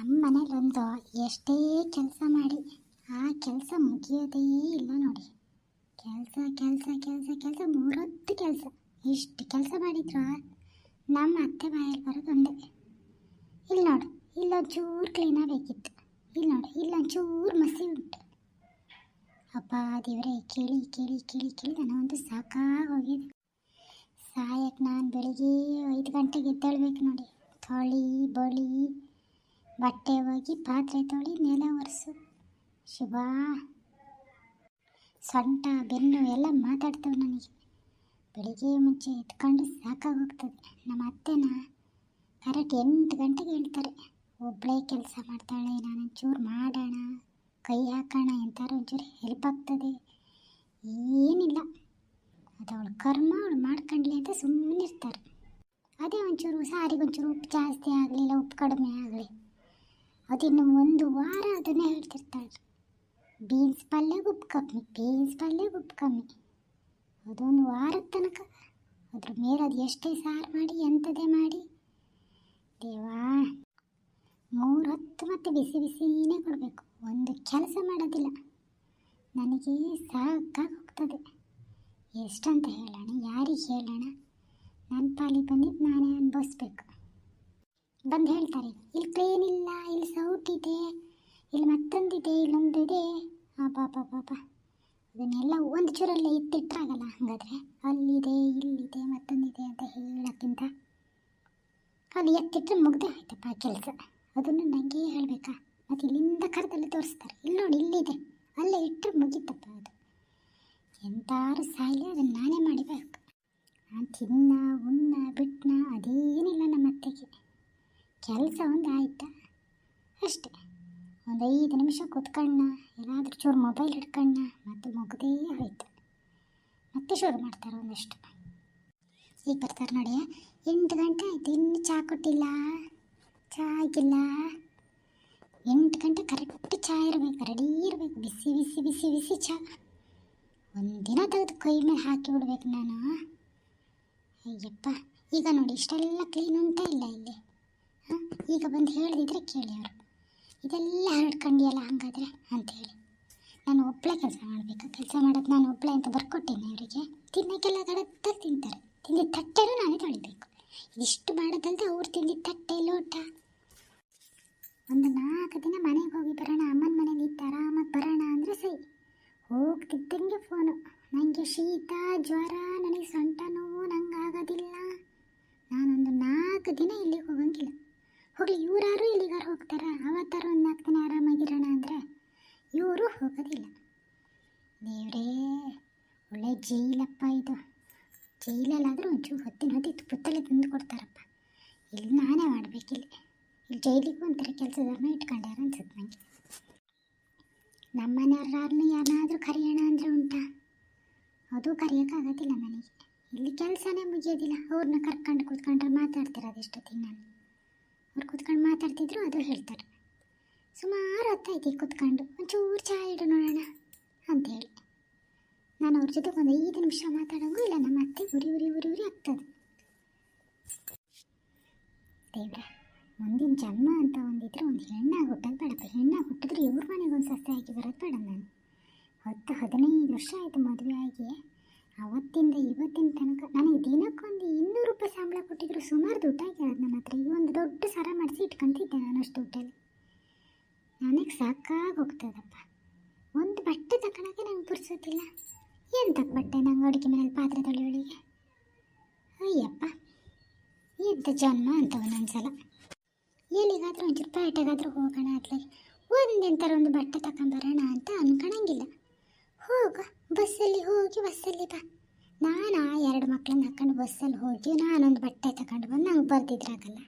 ನಮ್ಮ ಮನೇಲಿ ಒಂದು ಎಷ್ಟೇ ಕೆಲಸ ಮಾಡಿ, ಆ ಕೆಲಸ ಮುಗಿಯೋದೇ ಇಲ್ಲ ನೋಡಿ. ಕೆಲಸ ಕೆಲಸ ಕೆಲಸ ಕೆಲಸ, ಮೂರೊತ್ತು ಕೆಲಸ. ಇಷ್ಟು ಕೆಲಸ ಮಾಡಿದ್ರು? ನಮ್ಮ ಅತ್ತೆ ಬಾಯಲ್ಲಿ ಬರೋದು ಒಂದೇ. ಇಲ್ಲಿ ನೋಡು ಇಲ್ಲೊಂಚೂರು ಕ್ಲೀನಾಗಬೇಕಿತ್ತು ಇಲ್ಲಿ ನೋಡು ಇಲ್ಲೊಂಚೂರು ಮಸಿ ಉಂಟು. ಅಪ್ಪ ದೇವರೇ, ಕೇಳಿ ಕೇಳಿ ಕೇಳಿ ಕೇಳಿ, ನನಗೊಂದು ಸಾಕಾಗೋಗಿದೆ. ಸಾಯಕ್ಕೆ ನಾನು ಬೆಳಿಗ್ಗೆ ಐದು ಗಂಟೆಗೆ ಎದ್ದೇಳ್ಬೇಕು ನೋಡಿ. ತೊಳಿ ಬಳಿ ಬಟ್ಟೆ ಹೋಗಿ ಪಾತ್ರೆ ತೊಳಿ ನೆಲ ಒರೆಸು. ಶುಭ. ಸೊಂಟ, ಬೆನ್ನು ಎಲ್ಲ ಮಾತಾಡ್ತವೆ ನನಗೆ. ಬೆಳಿಗ್ಗೆ ಮುಂಚೆ ಎತ್ಕೊಂಡು ಸಾಕಾಗೋಗ್ತದೆ. ನಮ್ಮ ಅತ್ತೆನ ಕರೆಕ್ಟ್ ಎಂಟು ಗಂಟೆಗೆ ಹೇಳ್ತಾರೆ. ಒಬ್ಬಳೇ ಕೆಲಸ ಮಾಡ್ತಾಳೆ ನಾನು ಒಂಚೂರು ಮಾಡೋಣ, ಕೈ ಹಾಕೋಣ ಎಂತಾರು ಒಂಚೂರು ಹೆಲ್ಪ್ ಆಗ್ತದೆ. ಏನಿಲ್ಲ. ಅದು ಅವಳು ಕರ್ಮ, ಅವಳು ಮಾಡ್ಕೊಂಡ್ಲಿ ಅಂತ ಸುಮ್ಮನೆ ಇರ್ತಾರೆ ಅದೇ ಒಂಚೂರು ಸಾರಿಗೆ ಒಂಚೂರು ಉಪ್ಪು ಜಾಸ್ತಿ ಆಗಲಿಲ್ಲ, ಉಪ್ಪು ಕಡಿಮೆ ಆಗಲಿ. ಅದಿನ್ನು ಒಂದು ವಾರ ಅದನ್ನೇ ಹೇಳ್ತಿರ್ತಾಳೆ ಬೀನ್ಸ್ ಪಲ್ಯ ಉಪ್ಪು ಕಮ್ಮಿ ಬೀನ್ಸ್ ಪಲ್ಯ ಉಪ್ಪು ಕಮ್ಮಿ. ಅದೊಂದು ವಾರದ ತನಕ. ಅದ್ರ ಮೇಲೆ ಅದು ಎಷ್ಟೇ ಸಾರು ಮಾಡಿ ಎಂಥದೇ ಮಾಡಿ. ದೇವಾ, ಮೂರು ಹೊತ್ತು ಮತ್ತೆ ಬಿಸಿ ಬಿಸಿನೇ ಕೊಡಬೇಕು. ಒಂದು ಕೆಲಸ ಮಾಡೋದಿಲ್ಲ. ನನಗೆ ಸಾಕಾಗಿ ಹೋಗ್ತದೆ ಎಷ್ಟಂತ ಹೇಳೋಣ? ಯಾರಿಗೆ ಹೇಳೋಣ? ನನ್ನ ಪಾಲಿ ಬಂದಿದ್ದು ನಾನೇ ಅನುಭವಿಸ್ಬೇಕು. ಬಂದು ಹೇಳ್ತಾರೆ, ಇಲ್ಲಿ ಟ್ರೈನ್ ಇಲ್ಲ, ಇಲ್ಲಿ ಸೌಟ್ ಇದೆ, ಇಲ್ಲಿ ಮತ್ತೊಂದಿದೆ, ಇಲ್ಲೊಂದಿದೆ. ಆ ಪಾಪ ಪಾಪ. ಅದನ್ನೆಲ್ಲ ಒಂದು ಚೂರಲ್ಲೇ ಇತ್ತಿಟ್ಟಾಗಲ್ಲ ಹಾಗಾದರೆ. ಅಲ್ಲಿದೆ, ಇಲ್ಲಿದೆ, ಮತ್ತೊಂದಿದೆ ಅಂತ ಹೇಳೋಕ್ಕಿಂತ ಅದು ಎತ್ತಿಟ್ಟರೆ ಮುಗ್ದೆ ಆಯ್ತಪ್ಪ ಕೆಲಸ. ಅದನ್ನು ನನಗೆ ಹೇಳಬೇಕಾ? ಮತ್ತು ಇಲ್ಲಿಂದ ಕರೆದಲ್ಲಿ ತೋರಿಸ್ತಾರೆ. ಇಲ್ಲಿ ನೋಡಿ, ಇಲ್ಲಿದೆ. ಅಲ್ಲೇ ಇಟ್ಟರೆ ಮುಗೀತಪ್ಪ ಅದು. ಎಂತಾರು ಸಾಯಿಲೆ, ಅದನ್ನು ನಾನೇ ಮಾಡಿಬೇಕು ನಾನು ತಿನ್ನ ಉಣ್ಣ ಬಿಟ್ಟನ ಅದೇನಿಲ್ಲ ನಮ್ಮ ಅತ್ತೆಗೆ. ಕೆಲಸ ಒಂದು ಆಯ್ತಾ? ಅಷ್ಟೇ. ಒಂದು ಐದು ನಿಮಿಷ ಕೂತ್ಕಣ್ಣ, ಏನಾದರೂ ಚೂರು ಮೊಬೈಲ್ ಹಿಡ್ಕಣ್ಣ, ಮತ್ತು ಮುಗ್ದೇ ಆಯ್ತು ಮತ್ತೆ ಶುರು ಮಾಡ್ತಾರೆ ಒಂದಷ್ಟು. ಈಗ ಬರ್ತಾರೆ ನೋಡಿ, ಎಂಟು ಗಂಟೆ ಆಯ್ತು, ಇನ್ನು ಚಹಾ ಕೊಟ್ಟಿಲ್ಲ. ಚಹಾ ಆಗಿಲ್ಲ ಎಂಟು ಗಂಟೆ ಕರೆಕ್ಟ್ ಚಹಾ ಇರಬೇಕು ರೆಡಿ ಇರಬೇಕು, ಬಿಸಿ ಬಿಸಿ ಬಿಸಿ ಬಿಸಿ ಚಹಾ ಒಂದಿನ ತೆಗೆದು ಕೈ ಮೇಲೆ ಹಾಕಿ ಬಿಡ್ಬೇಕು ನಾನು. ಅಯ್ಯಪ್ಪ, ಈಗ ನೋಡಿ, ಇಷ್ಟೆಲ್ಲ ಕ್ಲೀನ್ ಉಂಟಾ ಇಲ್ಲ ಇಲ್ಲಿ? ಈಗ ಬಂದು ಹೇಳಿದ್ರೆ ಕೇಳಿ ಅವರು. ಇದೆಲ್ಲ ಹರಡ್ಕೊಂಡಿಯಲ್ಲ ಹಂಗಾದ್ರೆ ಅಂತೇಳಿ ನಾನು ಒಬ್ಬಳೇ ಕೆಲಸ ಮಾಡಬೇಕು. ಕೆಲಸ ಮಾಡೋದು ನಾನು ಒಬ್ಬಳೆ ಅಂತ ಬರ್ಕೊಟ್ಟೇನೆ ಅವರಿಗೆ. ತಿನ್ನೋಕ್ಕೆಲ್ಲ ಕರೆಕ್ಟಾಗಿ ತಿಂತಾರೆ. ತಿಂದಿದ್ದ ತಟ್ಟೆನೂ ನಾನೇ ತೊಳಿಬೇಕು. ಇದಿಷ್ಟು ಮಾಡೋದಲ್ಲದೆ ಅವ್ರು ತಿಂದಿದ್ದ ತಟ್ಟೆ ಲೋಟ. ಒಂದು ನಾಲ್ಕು ದಿನ ಮನೆಗೆ ಹೋಗಿ ಬರೋಣ. ಅಮ್ಮನ ಮನೇಲಿ ಇತ್ತು ಆರಾಮಾಗಿ ಬರೋಣ ಅಂದರೆ ಸರಿ. ಹೋಗ್ತಿದ್ದಂಗೆ ಫೋನು. ನನಗೆ ಶೀತ, ಜ್ವರ, ನನಗೆ ಸೊಂಟ ನೋವು ನಂಗೆ ಆಗೋದಿಲ್ಲ ನಾನೊಂದು ನಾಲ್ಕು ದಿನ ಇಲ್ಲಿಗೆ ಹೋಗಂಗಿಲ್ಲ. ಹೋಗಲಿ, ಇವರಾರು ಇಲ್ಲಿಗಾರು ಹೋಗ್ತಾರ? ಅವತ್ತಾರು ಒಂದು ನಾಲ್ಕು ದಿನ ಆರಾಮಾಗಿರೋಣ ಅಂದ್ರೆ ಇವರು ಹೋಗೋದಿಲ್ಲ. ದೇವ್ರೇ, ಒಳ್ಳೆ ಜೈಲಪ್ಪ ಇದು. ಜೈಲಲ್ಲಾದರೂ ಒಂಚೂರು ಹೊತ್ತಿನ ಹೊತ್ತಿತ್ತು, ಪುತ್ತಲೆ ತಂದು ಕೊಡ್ತಾರಪ್ಪ. ಇಲ್ಲಿ ನಾನೇ ಮಾಡಬೇಕಿಲ್ಲಿ. ಇಲ್ಲಿ ಜೈಲಿಗೆ ಒಂಥರ ಕೆಲಸದವ್ರನ್ನ ಇಟ್ಕೊಂಡ್ಯಾರ ಅನ್ಸುತ್ತೆ ನನಗೆ ನಮ್ಮ ಮನೆಯವ್ರನ್ನ ಏನಾದರೂ ಕರೆಯೋಣ ಅಂದರೆ ಉಂಟಾ? ಅದು ಕರೆಯೋಕ್ಕಾಗೋದಿಲ್ಲ ನನಗೆ. ಇಲ್ಲಿ ಕೆಲಸನೇ ಮುಗಿಯೋದಿಲ್ಲ, ಅವ್ರನ್ನ ಕರ್ಕೊಂಡು ಕೂತ್ಕೊಂಡ್ರೆ ಮಾತಾಡ್ತಾರೆ ಎಷ್ಟೊತ್ತಿಗೆ ನಾನು? ಅವ್ರು ಕೂತ್ಕೊಂಡು ಮಾತಾಡ್ತಿದ್ರು, ಅದು ಹೇಳ್ತಾರೆ. ಸುಮಾರು ಹೊತ್ತಾಯ್ತು ಕೂತ್ಕೊಂಡು. ಒಂಚೂರು ಚಹಾ ಇಡು ನೋಡೋಣ ಅಂತೇಳಿ ನಾನು ಅವ್ರ ಜೊತೆ ಒಂದು ಐದು ನಿಮಿಷ ಮಾತಾಡೋಂಗೂ ಇಲ್ಲ, ನಮ್ಮ ಅತ್ತೆ ಉರಿ ಉರಿ ಉರಿ ಉರಿ ಆಗ್ತದೆ. ದೇವ್ರ, ಮುಂದಿನ ಜನ್ಮ ಅಂತ ಒಂದಿದ್ರೆ ಒಂದು ಹೆಣ್ಣಾಗಿ ಹುಟ್ಟೋದು ಬೇಡಪ್ಪ ಹೆಣ್ಣಾಗಿ ಹುಟ್ಟಿದ್ರೆ ಇವ್ರ ಮನೆಗೆ ಒಂದು ಸಸ್ಯ ಹಾಕಿ ಬರೋದು ಬೇಡ ನಾನು. ಹತ್ತು ಹದಿನೈದು ವರ್ಷ ಆಯಿತು ಮದುವೆ ಆಗಿ. ಅವತ್ತಿಂದ ಇವತ್ತಿನ ತನಕ ನನಗೆ ದಿನಕ್ಕೊಂದು ಇನ್ನೂರು ರೂಪಾಯಿ ಸಂಬಳ ಕೊಟ್ಟಿದ್ರು ಸುಮಾರು ದುಡ್ಡು ಅದು ನನ್ನ ಹತ್ರ. ಈ ಒಂದು ದೊಡ್ಡ ಸರ ಮಾಡಿಸಿ ಇಟ್ಕೊಂತಿದ್ದೆ ನಾನು ಅಷ್ಟು ದುಡ್ಡಲ್ಲಿ. ನನಗೆ ಸಾಕಾಗಿ ಹೋಗ್ತದಪ್ಪ. ಒಂದು ಬಟ್ಟೆ ತಗೊಳಕ್ಕೆ ನಂಗೆ ಪುರ್ಸೋತಿಲ್ಲ. ತಕ್ಕ ಬಟ್ಟೆ ನಂಗೆ ಅಡುಗೆ ಮನೇಲಿ ಪಾತ್ರೆ ತೊಳೆಯೋಳಿಗೆ? ಅಯ್ಯಪ್ಪ ಎಂಥ ಜನ್ಮ ಅಂತ ಒಂದೊಂದ್ಸಲ ಎಲ್ಲಿಗಾದ್ರೂ ಒಂಚೂರು ಪೇಟೆಗಾದರೂ ಹೋಗೋಣ ಅತ್ಲಾಗೆ ಒಂದೆಂಥರ ಒಂದು ಬಟ್ಟೆ ತಗೊಂಬರೋಣ ಅಂತ ಅನ್ಕೊಳಂಗಿಲ್ಲ ಹೋಗ, ಬಸ್ಸಲ್ಲಿ ಹೋಗಿ ಬಸ್ಸಲ್ಲಿ ಬಾ. ನಾನು ಆ ಎರಡು ಮಕ್ಕಳನ್ನ ಹಾಕೊಂಡು ಬಸ್ಸಲ್ಲಿ ಹೋಗಿ ನಾನೊಂದು ಬಟ್ಟೆ ತಗೊಂಡು ಬಂದು ನಂಗೆ ಬರ್ದಿದ್ರಾಗಲ್ಲ.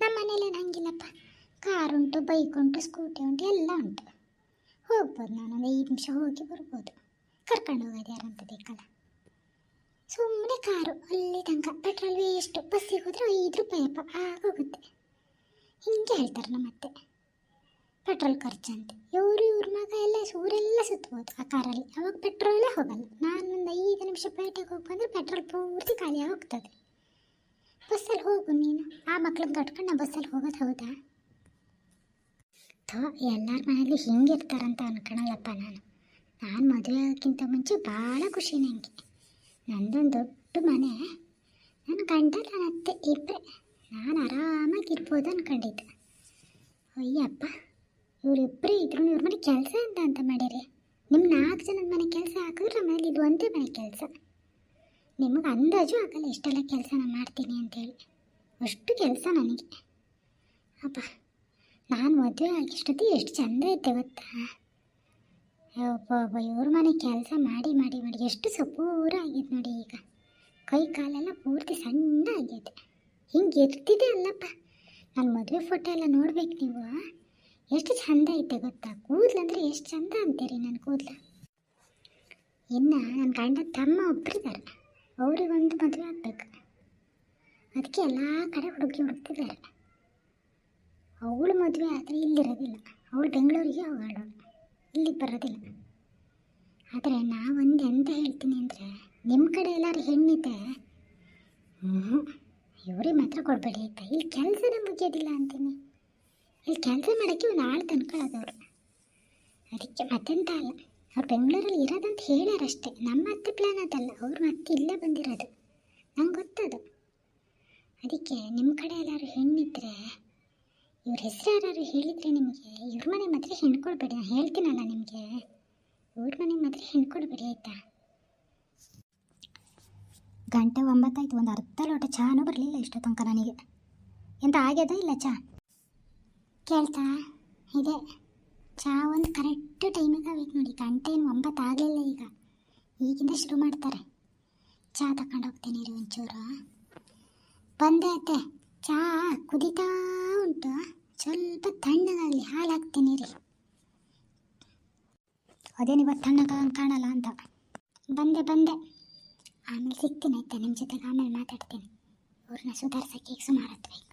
ನಮ್ಮ ಮನೇಲಿ ಹಂಗಿಲ್ಲಪ್ಪ ಕಾರ್ ಉಂಟು ಬೈಕ್ ಉಂಟು ಸ್ಕೂಟಿ ಉಂಟು, ಎಲ್ಲ ಉಂಟು. ಹೋಗ್ಬೋದು ನಾನೊಂದು ಐದು ನಿಮಿಷ ಹೋಗಿ ಬರ್ಬೋದು. ಕರ್ಕೊಂಡು ಹೋಗೋದು ಯಾರಂತ ಬೇಕಲ್ಲ. ಸುಮ್ಮನೆ ಕಾರು, ಅಲ್ಲಿ ತನಕ ಪೆಟ್ರೋಲ್ ವೇಸ್ಟು ಬಸ್ಸಿಗೆ ಹೋದರೆ ಐದು ರೂಪಾಯಿ ಅಪ್ಪ, ಆಗೋಗುತ್ತೆ. ಹಿಂಗೆ ಹೇಳ್ತಾರೆ ನಮ್ಮ ಅತ್ತೆ ಪೆಟ್ರೋಲ್ ಖರ್ಚು ಅಂತ. ಇವರು ಇವ್ರ ಮಗ ಎಲ್ಲ ಊರೆಲ್ಲ ಸುತ್ತಬೋದು ಆ ಕಾರಲ್ಲಿ. ಅವಾಗ ಪೆಟ್ರೋಲೇ ಹೋಗಲ್ಲ. ನಾನು ಒಂದು ಐದು ನಿಮಿಷ ಪೇಟೆಗೆ ಹೋಗ್ಬಂದ್ರೆ ಬಂದರೆ ಪೆಟ್ರೋಲ್ ಪೂರ್ತಿ ಖಾಲಿಯಾಗಿ ಹೋಗ್ತದೆ ಬಸ್ಸಲ್ಲಿ ಹೋಗು ನೀನು. ಆ ಮಕ್ಳನ್ನ ಕಟ್ಕೊಂಡು ಬಸ್ಸಲ್ಲಿ ಹೋಗೋದು ಹೌದಾ? ಥೋ, ಎಲ್ಲರ ಮನೇಲಿ ಹಿಂಗಿರ್ತಾರಂತ ಅನ್ಕೊಳಲ್ಲಪ್ಪ ನಾನು. ನಾನು ಮದುವೆ ಆಗೋಕ್ಕಿಂತ ಮುಂಚೆ ಭಾಳ ಖುಷಿ ನನಗೆ ನಂದೊಂದು ದೊಡ್ಡ ಮನೆ. ನನ್ನ ಗಂಡ, ನನ್ನ ಅತ್ತೆ ಇಬ್ಬರೇ ನಾನು ಆರಾಮಾಗಿರ್ಬೋದು ಅನ್ಕೊಂಡಿದ್ದೆ. ಅಯ್ಯಪ್ಪ. ಇವರಿಬ್ಬರೇ ಇದ್ರು ಇವ್ರ ಮನೆ ಕೆಲಸ ಅಂತ ಅಂತ ಮಾಡಿರಿ. ನಿಮ್ಮ ನಾಲ್ಕು ಜನದ ಮನೆ ಕೆಲಸ ಹಾಕಿದ್ರೆ ಆಮೇಲೆ ಇದು ಒಂದೇ ಮನೆ ಕೆಲಸ. ನಿಮಗೆ ಅಂದಾಜು ಆಗಲ್ಲ ಇಷ್ಟೆಲ್ಲ ಕೆಲಸ ನಾನು ಮಾಡ್ತೀನಿ ಅಂತೇಳಿ ಅಷ್ಟು ಕೆಲಸ ನನಗೆ. ಅಪ್ಪ, ನಾನು ಮದುವೆ ಆಗಿಷ್ಟೊತ್ತಿಗೆ ಎಷ್ಟು ಚಂದ ಇದ್ದೆ ಗೊತ್ತಾ? ಒಬ್ಬ ಒಬ್ಬ ಇವ್ರ ಮನೆ ಕೆಲಸ ಮಾಡಿ ಮಾಡಿ ಮಾಡಿ ಎಷ್ಟು ಸಪೂರ ಆಗಿದೆ ನೋಡಿ ಈಗ. ಕೈ ಕಾಲೆಲ್ಲ ಪೂರ್ತಿ ಸಣ್ಣ ಆಗಿದೆ ಹಿಂಗೆ ಇರ್ತಿದೆ ಅಲ್ಲಪ್ಪ. ನಾನು ಮದುವೆ ಫೋಟೋ ಎಲ್ಲ ನೋಡ್ಬೇಕು ನೀವು ಎಷ್ಟು ಚಂದ ಐತೆ ಗೊತ್ತಾ? ಕೂದಲಂದ್ರೆ ಎಷ್ಟು ಚಂದ ಅಂತೀರಿ ನನ್ನ ಕೂದಲು. ಇನ್ನು ನನ್ನ ಗಂಡ ತಮ್ಮ ಒಬ್ಬರಿದ್ದಾರೆ ಅವರಿಗೊಂದು ಮದುವೆ ಆಗಬೇಕು. ಅದಕ್ಕೆ ಎಲ್ಲ ಕಡೆ ಹುಡುಗಿ ಹುಡುಕ್ತಿದ್ದಾರೆ ಅವಳು ಮದುವೆ ಆದರೆ ಇಲ್ಲಿರೋದಿಲ್ಲ ಅವಳು ಬೆಂಗಳೂರಿಗೆ ಹೋಗಾಳು. ಇಲ್ಲಿ ಬರೋದಿಲ್ಲ. ಆದರೆ ನಾವೊಂದು ಎಂತ ಹೇಳ್ತೀನಿ ಅಂದರೆ ನಿಮ್ಮ ಕಡೆ ಎಲ್ಲರೂ ಹೆಣ್ಣಿದೆ ಹ್ಞೂ ಇವ್ರಿಗೆ ಮಾತ್ರ ಕೊಡಬೇಡಿ ಆಯ್ತಾ? ಇಲ್ಲಿ ಕೆಲಸನೇ ಮುಗಿಯೋದಿಲ್ಲ ಅಂತೀನಿ. ಇಲ್ಲಿ ಕೆಲಸ ಮಾಡೋಕ್ಕೆ ಒಂದು ಆಳು ತಂದ್ಕೊಳ್ಳೋದವ್ರು ಅದಕ್ಕೆ ಮತ್ತೆಂತ ಅಲ್ಲ, ಅವ್ರು ಬೆಂಗಳೂರಲ್ಲಿ ಇರೋದಂತ ಹೇಳ್ಯಾರಷ್ಟೇ ನಮ್ಮ ಅತ್ತೆ ಪ್ಲ್ಯಾನ್ ಅದಲ್ಲ, ಅವ್ರು ಮತ್ತೆ ಇಲ್ಲೇ ಬಂದಿರೋದು. ನಂಗೆ ಗೊತ್ತದು. ಅದಕ್ಕೆ ನಿಮ್ಮ ಕಡೆ ಎಲ್ಲರೂ ಹೆಣ್ಣಿದ್ರೆ, ಇವ್ರ ಹೆಸರು ಯಾರು ಹೇಳಿದರೆ ನಿಮಗೆ, ಇವ್ರ ಮನೆ ಮಾತ್ರ ಹೆಣ್ಕೊಳ್ಬೇಡಿ ನಾನು ಹೇಳ್ತೀನಲ್ಲ ನಿಮಗೆ. ಇವ್ರ ಮನೆ ಮಾತ್ರ ಹೆಣ್ಕೊಳ್ಬೇಡಿ, ಆಯಿತಾ? ಗಂಟೆ ಒಂಬತ್ತಾಯ್ತು, ಒಂದು ಅರ್ಧ ಲೋಟ ಚಹಾನೂ ಬರಲಿಲ್ಲ ಇಷ್ಟು ತನಕ ನನಗೆ. ಎಂತ ಆಗ್ಯದ ಇಲ್ಲ ಚಹಾ ಕೇಳ್ತಾ ಇದೆ. ಚಾ ಒಂದು ಕರೆಕ್ಟ್ ಟೈಮಿಗೆ ವೇಟ್ ನೋಡಿ. ಗಂಟೆ ಏನು ಒಂಬತ್ತು ಆಗಲಿಲ್ಲ ಈಗ. ಈಗಿಂದ ಶುರು ಮಾಡ್ತಾರೆ. ಚಾ ತಗೊಂಡು ಹೋಗ್ತೀನಿ ರೀ ಒಂಚೂರು. ಬಂದೆ ಅತ್ತೆ. ಚಾ ಕುದಿತಾ ಉಂಟು. ಸ್ವಲ್ಪ ತಣ್ಣಗಾಗಲಿ. ಹಾಲು ಹಾಕ್ತೀನಿ ರೀ ಅದೇನು ಇವತ್ತು ತಣ್ಣಗ ಕಾಣಲ್ಲ ಅಂತ. ಬಂದೆ ಬಂದೆ. ಆಮೇಲೆ ಸಿಗ್ತೀನಿ ಆಯ್ತಾ ನಿಮ್ಮ ಜೊತೆಗೆ ಆಮೇಲೆ ಮಾತಾಡ್ತೀನಿ. ಅವ್ರನ್ನ ಸುಧಾರ್ಸೋಕ್ಕೆ ಈಗ ಸುಮಾರು